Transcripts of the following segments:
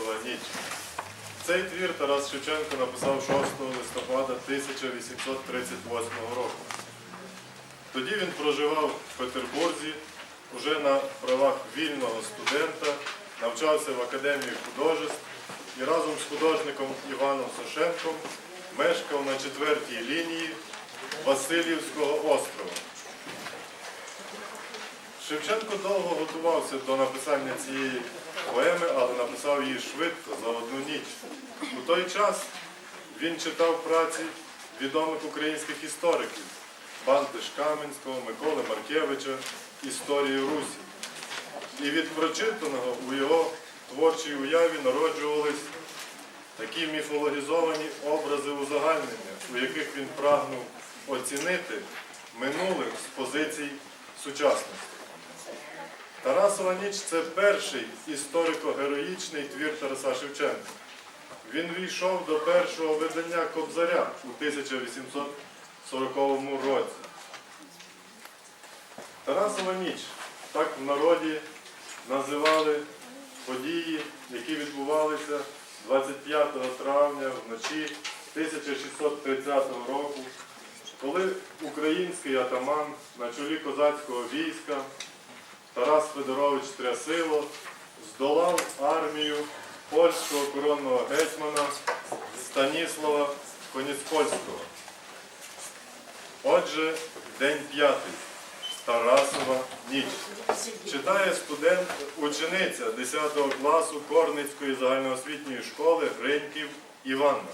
Тарасова ніч. Цей твір Тарас Шевченко написав 6 листопада 1838 року. Тоді він проживав в Петербурзі, уже на правах вільного студента, навчався в Академії художеств і разом з художником Іваном Сошенком мешкав на четвертій лінії Васильівського острова. Шевченко довго готувався до написання цієї поеми, але написав її швидко, за одну ніч. У той час він читав праці відомих українських істориків Бантиш Каменського, Миколи Маркевича «Історію Русі. І від прочитаного у його творчій уяві народжувались такі міфологізовані образи узагальнення, у яких він прагнув оцінити минулих з позицій сучасності. Тарасова ніч це перший історико-героїчний твір Тараса Шевченка. Він війшов до першого видання Кобзаря у 1840 році. Тарасова ніч так в народі називали події, які відбувалися 25 травня вночі 1630 року, коли український атаман на чолі козацького війська Тарас Федорович Трясило здолав армію польського коронного гетьмана Станіслава Коніцпольського. Отже, день п'ятий. Тарасова ніч. Читає студент, учениця 10 класу Корницької загальноосвітньої школи Гриньків Іванна.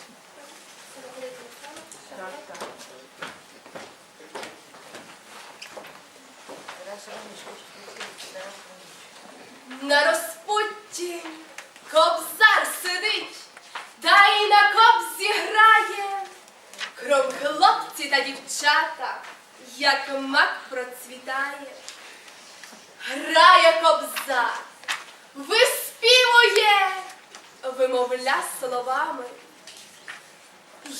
На розпутті кобзар сидить, та й на кобзі грає. Кром хлопці та дівчата, як мак процвітає. Грає кобзар, виспівує, вимовля словами,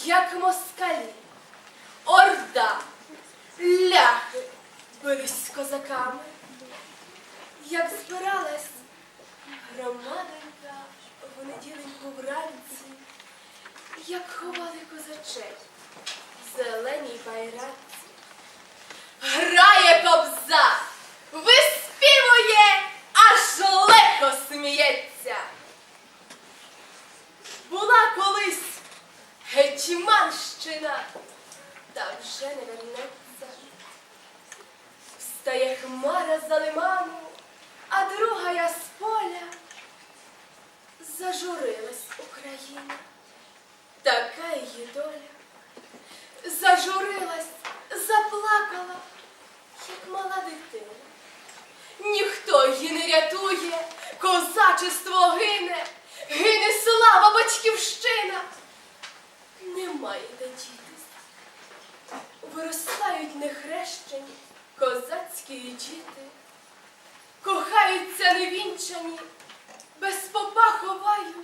як москалі, орда, ляхи, бились з козаками. Як збиралась громаденька в неділеньку вранці, як ховали козачей в зеленій байраці. Грає кобза, виспівує, аж легко сміється. Була колись гетьманщина, та вже не вернеться. Встає хмара за лиману, а друга я з поля. Зажурилась Україна, така її доля. Зажурилась, заплакала, як мала дитина. Ніхто її не рятує, козачество гине, гине слава батьківщина. Немає де дітись. Виростають нехрещені козацькі діти, кохаються невінчані, без попа ховають.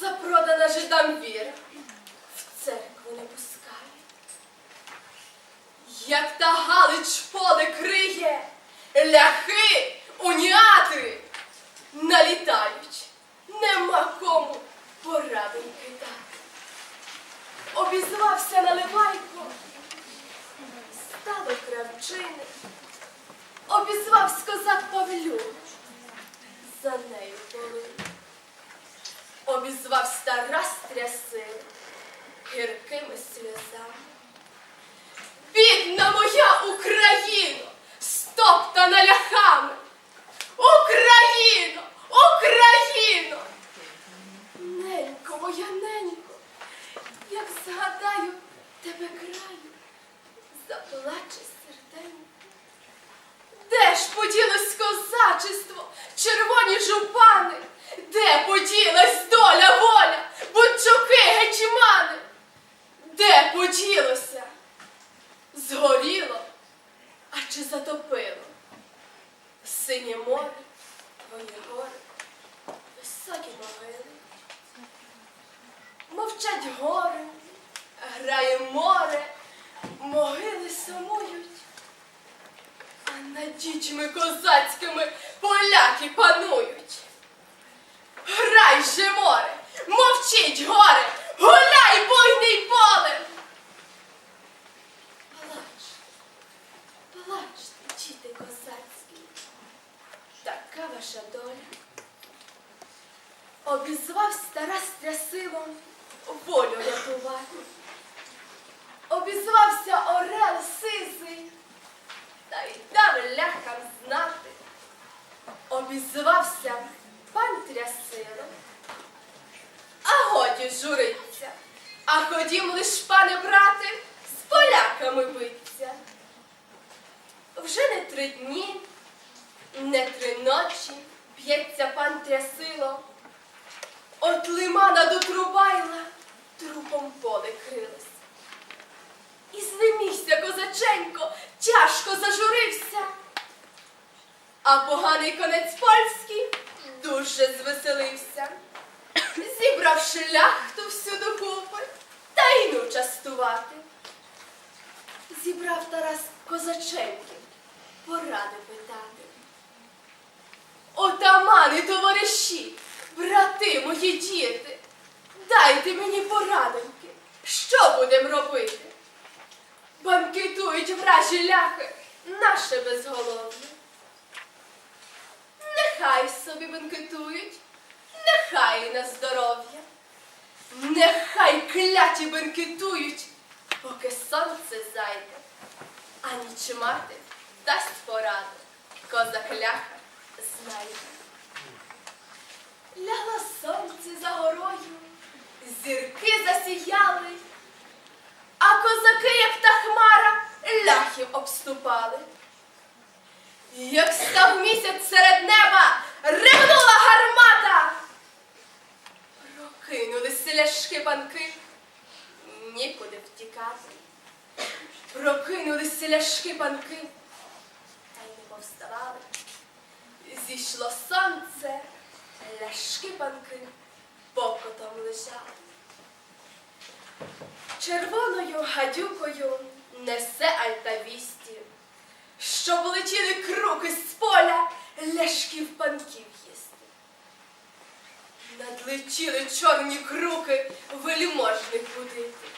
Запродана жидам віра, в церкву не пускають. Як та Галич поле криє, ляхи, уніати налітають, нема кому порадоньки дати. Обізвався наливайко, стало кравчини, обізвавсь козак Павлю, за нею полин. Обізвав стара трясин гіркими сльозами. Бідна моя Україна, стоптана ляхами! Загорілося, згоріло, а чи затопило? Синє море, твої гори, високі могили. Мовчать гори, грає море, могили сумують. А над дітьми козацькими поляки панують. Грай же море, мовчить горе, гуляй, буйний полем! Така ваша доля. Обізвався Тарас Трясилом волю рятувати. Обізвався Орел сизий, та й дав ляхам знати. Обізвався пан Трясило, а годі журиться, а ходім лиш, пане брати, з поляками биться. Вже не три дні не три ночі п'ється пан Трясило. От лимана до Трубайла трупом поле крилось. І знемігся козаченько, тяжко зажурився. А поганий конець польський дуже звеселився. Зібрав шляхту всю докупи та й ну частувати. Зібрав Тарас козаченьків поради питати. Отамани, товариші, брати мої діти, дайте мені порадоньки, що будем робити? Банкетують вражі ляхи, наше безголов'я. Нехай собі бенкетують, нехай на здоров'я. Нехай кляті бенкетують, поки сонце зайде. А ніч мати дасть пораду, козак ляха знайде. Ляло сонце за горою, зірки засіяли, а козаки, як та хмара, ляхів обступали. Як став місяць серед неба, ривнула гармата. Прокинулися ляшки панки, нікуди втікати. Прокинулися ляшки панки, та й не повставали. Зійшло сонце, ляшки панки покотом лежали. Червоною гадюкою несе альтавісті, щоб летіли круки з поля ляшків панків їсти. Надлетіли чорні круки вельможних будити.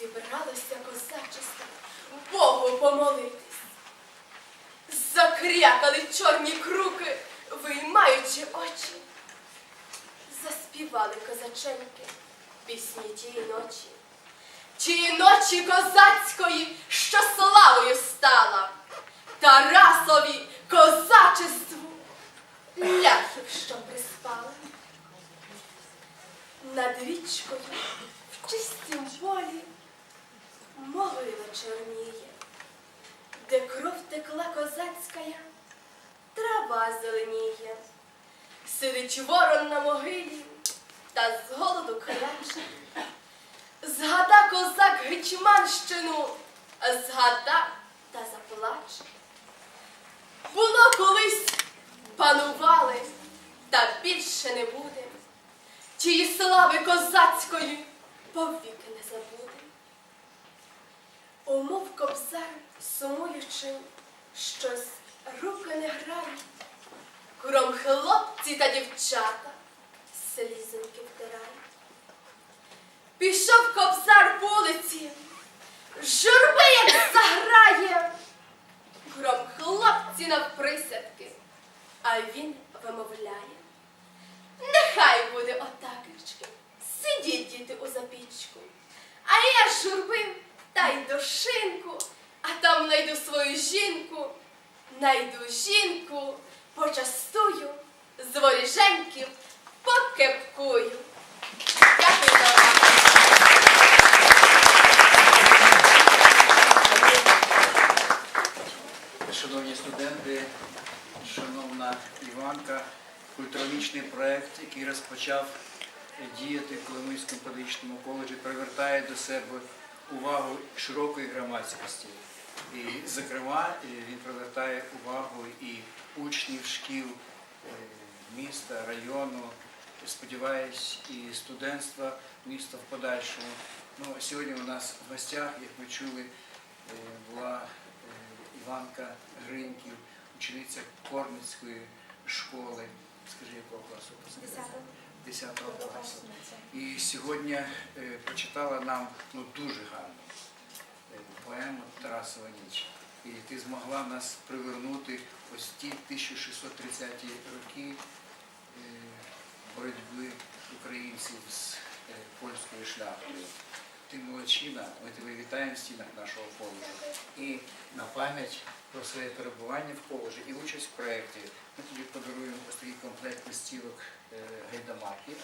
Зібралося козачество Богу помолитись. Закрякали чорні круки, виймаючи очі. Заспівали козаченьки пісні тієї ночі. Тієї ночі козацької, що славою стала, Тарасові козачеству ляхів, що приспали. Над річкою в чистім полі могила чорніє, де кров текла козацька, трава зеленіє. Сидить ворон на могилі та з голоду кляче. Згада козак Гетьманщину, згада та заплаче. Було колись панували, та більше не буде. Тії слави козацької повіки не забуде. Умов кобзар, сумуючи, щось руки не грають. Кром хлопці та дівчата слізоньки втирають. Пішов кобзар вулиці, журби як заграє. Кром хлопці навприсядки, а він вимовляє. Нехай буде отакечки, сидіть діти у запічку. А я журбив та й до шинку, а там найду свою жінку, найду жінку, почастую, з воріженьків покепкую. Дякую за. Шановні студенти, шановна Іванка, культурологічний проєкт, який розпочав діяти в Коломийському педагогічному коледжі, привертає до себе увагу широкої громадськості. І, зокрема, він привертає увагу і учнів шкіл е, міста, району, сподіваюсь, і студентства міста в подальшому. Ну, сьогодні у нас в гостях, як ми чули, е, була е, Іванка Гриньків, учениця Корницької школи. Скажи, якого класу? 10 класу. І сьогодні прочитала нам ну, дуже гарно поему Тарасова ніч. І ти змогла нас привернути ось ті 1630 ті роки е, боротьби українців з е, польською шляхтою. Ти молодчина, ми тебе вітаємо в стінах нашого коледжу. І на пам'ять про своє перебування в коледжі і участь в проєкті ми тобі подаруємо ось такий комплект листівок е, гайдамаків,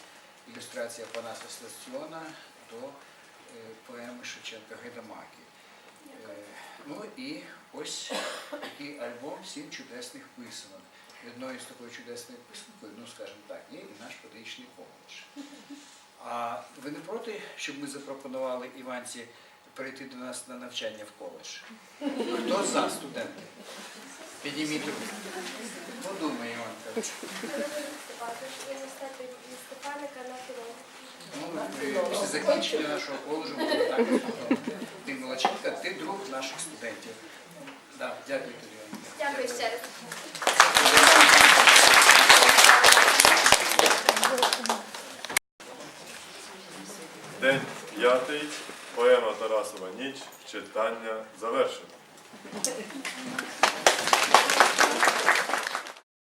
ілюстрація Панаса Сластіона до поеми Шевченка Гайдамаки. Ну і ось такий альбом «Сім чудесних писанок. Одною з такою чудесною писанкою, ну скажімо так, є і наш педагогічний коледж. А ви не проти, щоб ми запропонували Іванці перейти до нас на навчання в коледж? Хто за студенти? Підніміть руку. Подумай, Іванка. Ну, після закінчення нашого коледжу буде так. Ти молодчинка, ти друг наших студентів. Да, дякую тобі. Дякую ще раз. День п'ятий. Поема Тарасова ніч. Читання завершено.